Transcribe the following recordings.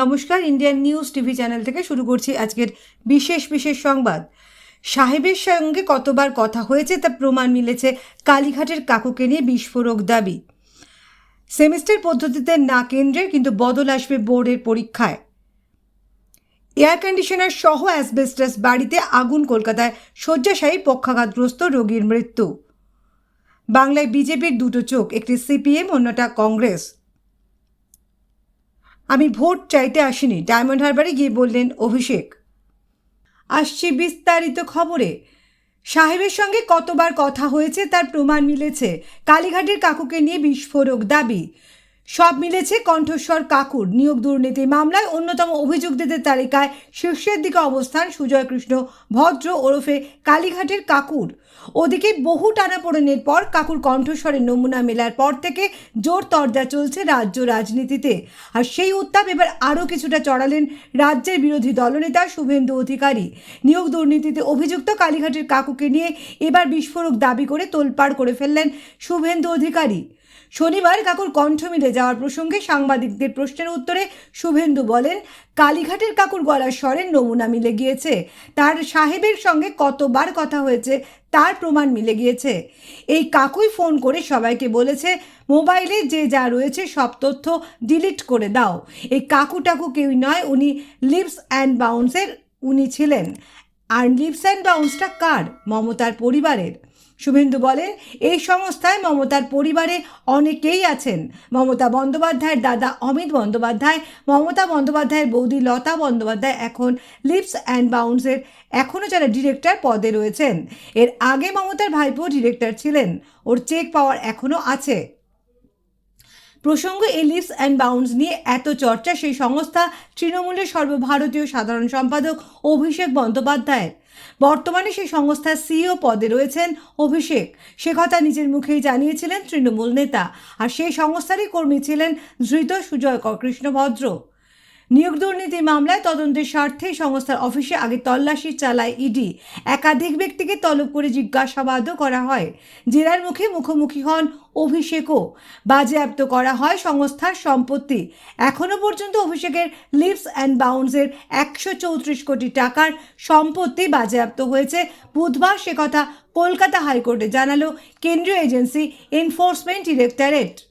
নমস্কার Indian news TV channel থেকে শুরু করছি আজকের বিশেষ বিশেষ সংবাদ। সাহেবের সঙ্গে কতবার কথা হয়েছে তা প্রমাণ মিলেছে কালীঘাটের কাকুকে নিয়ে বিস্ফোরক দাবি। সেমিস্টার পদ্ধতিতে না কেন্দ্রের, কিন্তু বদল আসবে বোর্ডের পরীক্ষায়। এয়ার কন্ডিশনার সহ অ্যাসবেস্টাস বাড়িতে আগুন, কলকাতায় শয্যাশায়ী পক্ষাঘাতগ্রস্ত রোগীর মৃত্যু। বাংলায় বিজেপির দুটো চোখ, একটি সিপিএম, অন্যটা কংগ্রেস। আমি ভোট চাইতে আসিনি। ডায়মন্ড হারবারে গিয়ে বললেন অভিষেক। আসছি বিস্তারিত খবরে। সাহেবের সঙ্গে কতবার কথা হয়েছে তার প্রমাণ মিলেছে। কালীঘাটের কাকুকে নিয়ে বিস্ফোরক দাবি। সব মিলেছে কণ্ঠস্বর কাকুর। নিয়োগ দুর্নীতি মামলায় অন্যতম অভিযুক্তদের তালিকায় শীর্ষের দিকে অবস্থান সুজয় কৃষ্ণ ভদ্র ওরফে কালীঘাটের কাকুর। ওদিকে বহু টানাপোড়েনের পর কাকুর কণ্ঠস্বরের নমুনা মেলার পর থেকে জোর তর্জা চলছে রাজ্য রাজনীতিতে। আর সেই উত্তাপ এবার আরও কিছুটা চড়ালেন রাজ্যের বিরোধী দলনেতা শুভেন্দু অধিকারী। নিয়োগ দুর্নীতিতে অভিযুক্ত কালীঘাটের কাকুকে নিয়ে এবার বিস্ফোরক দাবি করে তোলপাড় করে ফেললেন শুভেন্দু অধিকারী। শনিবার কাকুর কণ্ঠ মিলে যাওয়ার প্রসঙ্গে সাংবাদিকদের প্রশ্নের উত্তরে শুভেন্দু বলেন, কালীঘাটের কাকুর গলার স্বরের নমুনা মিলে গিয়েছে। তার সাহেবের সঙ্গে কতবার কথা হয়েছে, তার প্রমাণ মিলে গিয়েছে। এই কাকুই ফোন করে সবাইকে বলেছে, মোবাইলে যে যা রয়েছে সব তথ্য ডিলিট করে দাও। এই কাকু টাকু কেউই নয়, উনি লিপস অ্যান্ড বাউন্সের, উনি ছিলেন। আর লিপস অ্যান্ড বাউন্সটা কার? মমতার পরিবারের। শুভেন্দু বলেন এই সংস্থায় মমতার পরিবারে অনেকেই আছেন। মমতা বন্দ্যোপাধ্যায়ের দাদা অমিত বন্দ্যোপাধ্যায়, মমতা বন্দ্যোপাধ্যায়ের বৌদি লতা বন্দ্যোপাধ্যায় এখন লিপস অ্যান্ড বাউন্সের এখনও যারা ডিরেক্টর পদে রয়েছেন। এর আগে মমতার ভাইপো ডিরেক্টর ছিলেন। ওর চেক পাওয়ার এখনও আছে। প্রসঙ্গ এলিপস লিপস অ্যান্ড বাউন্স নিয়ে এত চর্চা, সেই সংস্থা তৃণমূলের সর্বভারতীয় সাধারণ সম্পাদক অভিষেক বন্দ্যোপাধ্যায়ের। বর্তমানে সেই সংস্থার সিইও পদে রয়েছেন অভিষেক। সে কথা নিজের মুখেই জানিয়েছিলেন তৃণমূল নেতা। আর সেই সংস্থারই কর্মী ছিলেন ধৃত সুজয় কৃষ্ণ ভদ্র নিয়োগ দুর্নীতি মামলায় তদন্তের স্বার্থে সংস্থার অফিসে আগে তল্লাশি চালায় ইডি। একাধিক ব্যক্তিকে তলব করে জিজ্ঞাসাবাদও করা হয়। জেরার মুখে মুখোমুখি হন অভিষেকও। বাজেয়াপ্ত করা হয় সংস্থার সম্পত্তি। এখনও পর্যন্ত অভিষেকের লিপস অ্যান্ড বাউন্সের একশো চৌত্রিশ কোটি টাকার সম্পত্তি বাজেয়াপ্ত হয়েছে। বুধবার সে কথা কলকাতা হাইকোর্টে জানালো কেন্দ্রীয় এজেন্সি এনফোর্সমেন্ট ডিরেক্টরেট।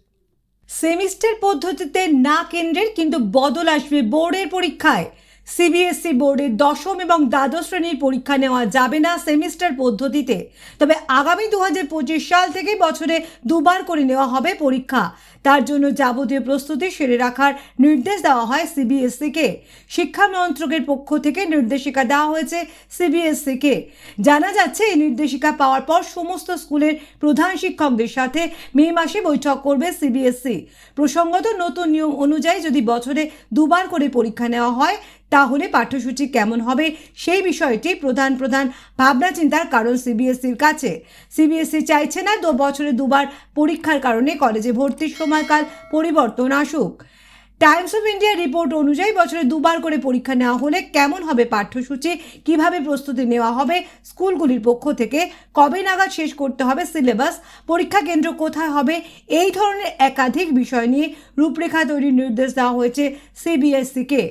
সেমিস্টার পদ্ধতিতে না কেন্দ্রের কিন্তু বদল আসবে বোর্ডের পরীক্ষায়। সিবিএসসি বোর্ডের দশম এবং দ্বাদশ শ্রেণির পরীক্ষা নেওয়া যাবে না সেমিস্টার পদ্ধতিতে। তবে আগামী দু হাজার পঁচিশ সাল থেকে বছরে দুবার করে নেওয়া হবে পরীক্ষা। তার জন্য যাবতীয় প্রস্তুতি সেরে রাখার নির্দেশ দেওয়া হয় সিবিএসসিকে শিক্ষা মন্ত্রকের পক্ষ থেকে নির্দেশিকা দেওয়া হয়েছে সিবিএসসিকে জানা যাচ্ছে, এই নির্দেশিকা পাওয়ার পর সমস্ত স্কুলের প্রধান শিক্ষকদের সাথে মে মাসে বৈঠক করবে সিবিএসসি প্রসঙ্গত, নতুন নিয়ম অনুযায়ী যদি বছরে দুবার করে পরীক্ষা নেওয়া হয় তাহলে পাঠ্যসূচি কেমন হবে সেই বিষয়টি প্রধান প্রধান ভাবনা চিন্তার কারণ সিবিএসসির কাছে। সিবিএসসি চাইছে না দু বছরে দুবার পরীক্ষার কারণে কলেজে ভর্তির সময়কাল পরিবর্তন আসুক। টাইমস অফ ইন্ডিয়ার রিপোর্ট অনুযায়ী বছরে দুবার করে পরীক্ষা নেওয়া হলে কেমন হবে পাঠ্যসূচি? কীভাবে প্রস্তুতি নেওয়া হবে? স্কুলগুলির পক্ষ থেকে কবে নাগাদ শেষ করতে হবে সিলেবাস? পরীক্ষা কেন্দ্র কোথায় হবে? এই ধরনের একাধিক বিষয় নিয়ে রূপরেখা তৈরির নির্দেশ দেওয়া হয়েছে সিবিএসসিকে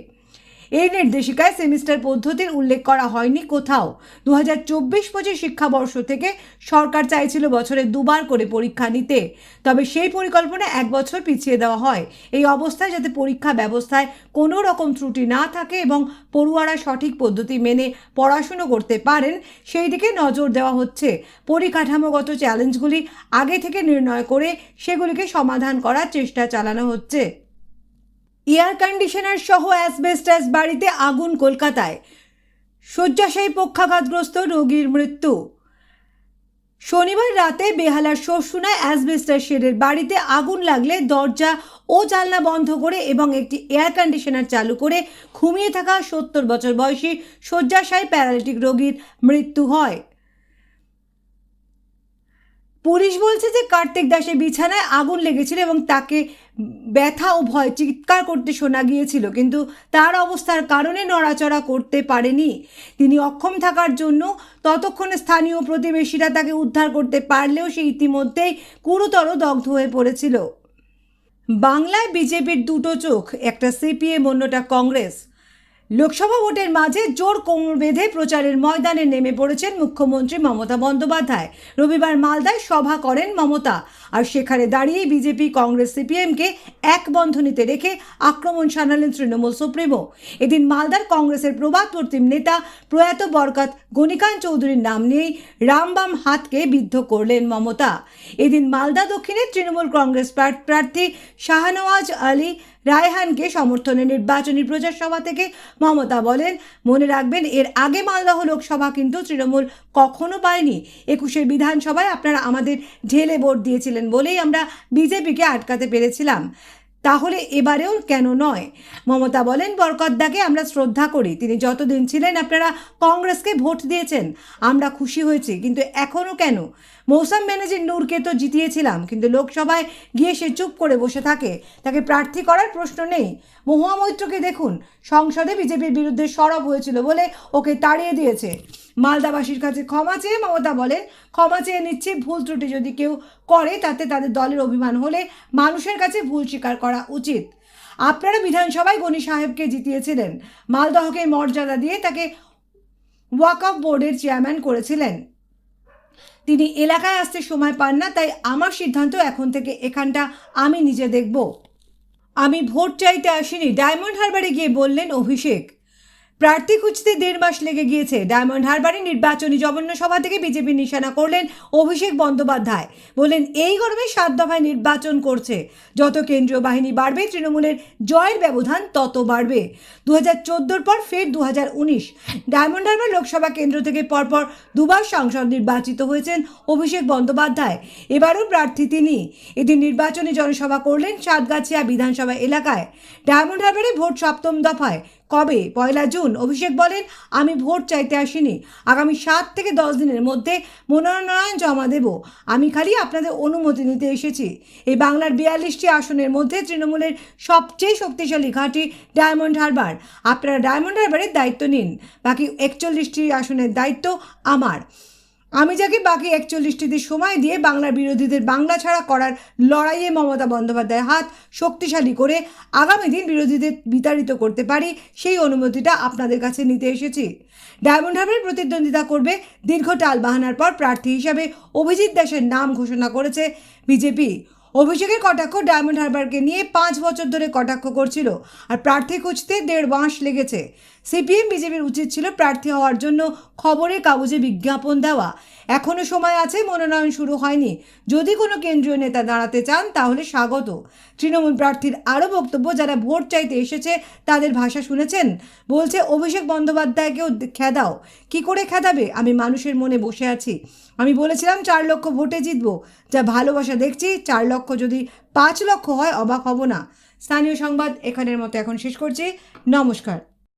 এই নির্দেশিকায় সেমিস্টার পদ্ধতির উল্লেখ করা হয়নি কোথাও। দু হাজার চব্বিশ পঁচিশ শিক্ষাবর্ষ থেকে সরকার চাইছিল বছরে দুবার করে পরীক্ষা নিতে। তবে সেই পরিকল্পনা এক বছর পিছিয়ে দেওয়া হয়। এই অবস্থায় যাতে পরীক্ষা ব্যবস্থায় কোনো রকম ত্রুটি না থাকে এবং পড়ুয়ারা সঠিক পদ্ধতি মেনে পড়াশুনো করতে পারেন, সেই দিকে নজর দেওয়া হচ্ছে। পরিকাঠামোগত চ্যালেঞ্জগুলি আগে থেকে নির্ণয় করে সেগুলিকে সমাধান করার চেষ্টা চালানো হচ্ছে। এয়ার কন্ডিশনার সহ অ্যাসবেস্টাস বাড়িতে আগুন কলকাতায়। শয্যাশায়ী পক্ষাঘাতগ্রস্ত রোগীর মৃত্যু। শনিবার রাতে বেহালার শোষুনায় অ্যাসবেস্টার শেডের বাড়িতে আগুন লাগলে দরজা ও জানলা বন্ধ করে এবং একটি এয়ার কন্ডিশনার চালু করে ঘুমিয়ে থাকা সত্তর বছর বয়সী শয্যাশায়ী প্যারালিটিক রোগীর মৃত্যু হয়। পুলিশ বলছে যে কার্তিক দাসের বিছানায় আগুন লেগেছিল এবং তাকে ব্যথা ও ভয় চিৎকার করতে শোনা গিয়েছিল, কিন্তু তার অবস্থার কারণে নড়াচড়া করতে পারেনি। তিনি অক্ষম থাকার জন্য ততক্ষণে স্থানীয় প্রতিবেশীরা তাকে উদ্ধার করতে পারলেও সে ইতিমধ্যেই গুরুতর দগ্ধ হয়ে পড়েছিল। বাংলায় বিজেপির দুটো চোখ, একটা সিপিএম, অন্যটা কংগ্রেস। লোকসভা ভোটের মাঝে জোর কোমর বেঁধে প্রচারের ময়দানে নেমে পড়েছেন মুখ্যমন্ত্রী মমতা বন্দ্যোপাধ্যায়। রবিবার মালদায় সভা করেন মমতা। আর সেখানে দাঁড়িয়ে বিজেপি, কংগ্রেস, সিপিএমকে এক বন্ধনীতে রেখে আক্রমণ শানালেন তৃণমূল সুপ্রিমো। এদিন মালদার কংগ্রেসের প্রবাদ প্রতিম নেতা প্রয়াত বরকত গণিকান চৌধুরীর নাম নিয়েই রামবাম হাতকে বিদ্ধ করলেন মমতা। এদিন মালদা দক্ষিণে তৃণমূল কংগ্রেস প্রার্থী শাহনওয়াজ আলী রায়হানকে সমর্থনে নির্বাচনী প্রচার সভা থেকে মমতা বলেন, মনে রাখবেন, এর আগে মালদহ লোকসভা কিন্তু তৃণমূল কখনো পায়নি। একুশের বিধানসভায় আপনারা আমাদের ঢেলে ভোট দিয়েছিলেন বলেই আমরা বিজেপিকে আটকাতে পেরেছিলাম। তাহলে এবারেও কেন নয়? মমতা বলেন বরকদ্দাকে আমরা শ্রদ্ধা করি। তিনি যতদিন ছিলেন আপনারা কংগ্রেসকে ভোট দিয়েছেন। আমরা খুশি হয়েছি, কিন্তু এখনও কেন? মৌসাম ব্যানার্জির নূরকে তো জিতিয়েছিলাম, কিন্তু লোকসভায় গিয়ে সে চুপ করে বসে থাকে। তাকে প্রার্থী করার প্রশ্ন নেই। মহুয়া মৈত্রকে দেখুন, সংসদে বিজেপির বিরুদ্ধে সরব হয়েছিল বলে ওকে তাড়িয়ে দিয়েছে। মালদাবাসীর কাছে ক্ষমা চেয়ে মমতা বলেন, ক্ষমা চেয়ে নিচ্ছে, ভুল ত্রুটি যদি কেউ করে, তাতে তাদের দলের অভিমান হলে মানুষের কাছে ভুল স্বীকার করা উচিত। আপনারা বিধানসভায় গণি সাহেবকে জিতিয়েছিলেন। মালদহকে মর্যাদা দিয়ে তাকে ওয়াকফ বোর্ডের চেয়ারম্যান করেছিলেন। তিনি এলাকায় আসতে সময় পান না, তাই আমার সিদ্ধান্ত এখন থেকে এখানটা আমি নিজে দেখব। আমি ভোট চাইতে আসিনি। ডায়মন্ড হারবারে গিয়ে বললেন অভিষেক। প্রার্থী খুঁজতে দেড় মাস লেগে গিয়েছে। ডায়মন্ড হারবারে নির্বাচনী জবন্য সভা থেকে বিজেপি নিশানা করলেন অভিষেক বন্দ্যোপাধ্যায়। বললেন এই গরমে সাত দফায় নির্বাচন করছে। যত কেন্দ্রীয় বাহিনী বাড়বে, তৃণমূলের জয়ের ব্যবধান তত বাড়বে। দু হাজার চোদ্দোর পর ফের দু হাজার উনিশ। ডায়মন্ড হারবার লোকসভা কেন্দ্র থেকে পরপর দুবার সাংসদ নির্বাচিত হয়েছেন অভিষেক বন্দ্যোপাধ্যায়। এবারও প্রার্থী তিনি। এদিন নির্বাচনী জনসভা করলেন সাতগাছিয়া বিধানসভা এলাকায়। ডায়মন্ড হারবারে ভোট সপ্তম দফায়। কবে? পয়লা জুন। অভিষেক বলেন, আমি ভোট চাইতে আসিনি। আগামী সাত থেকে দশ দিনের মধ্যে মনোনয়ন জমা দেব। আমি খালি আপনাদের অনুমতি নিতে এসেছি। এই বাংলার বিয়াল্লিশটি আসনের মধ্যে তৃণমূলের সবচেয়ে শক্তিশালী ঘাঁটি ডায়মন্ড হারবার। আপনারা ডায়মন্ড হারবারের দায়িত্ব নিন। বাকি একচল্লিশটি আসনের দায়িত্ব আমার। আমি যাকে বাকি একচল্লিশটিতে সময় দিয়ে বাংলার বিরোধীদের বাংলা ছাড়া করার লড়াইয়ে মমতা বন্দ্যোপাধ্যায় হাত শক্তিশালী করে আগামী দিন বিরোধীদের বিতাড়িত করতে পারি, সেই অনুমতিটা আপনাদের কাছে নিতে এসেছি। ডায়মন্ড হারবার প্রতিদ্বন্দ্বিতা করবে দীর্ঘ টাল বাহানার পর প্রার্থী হিসাবে অভিজিৎ দাসের নাম ঘোষণা করেছে বিজেপি। অভিষেকের কটাক্ষ ডায়মন্ড হারবারকে নিয়ে পাঁচ বছর ধরে কটাক্ষ করছিল, আর প্রার্থী খুঁজতে দেড় মাস লেগেছে। সিপিএম, বিজেপির উচিত ছিল প্রার্থী হওয়ার জন্য খবরের কাগজে বিজ্ঞাপন দেওয়া। এখনও সময় আছে, মনোনয়ন শুরু হয়নি। যদি কোনো কেন্দ্রীয় নেতা দাঁড়াতে চান, তাহলে স্বাগত। তৃণমূল প্রার্থীর আরও বক্তব্য, যারা ভোট চাইতে এসেছে, তাদের ভাষা শুনেছেন। বলছে, অভিষেক বন্দ্যোপাধ্যায়কেও খেদাও। কি করে খেদাবে? আমি মানুষের মনে বসে আছি। আমি বলেছিলাম, চার লক্ষ ভোটে জিতবো। যা ভালোবাসা দেখছি, চার লক্ষ যদি পাঁচ লক্ষ হয়, অবাক হব না। স্থানীয় সংবাদ এখানের মতো এখন শেষ করছি। নমস্কার।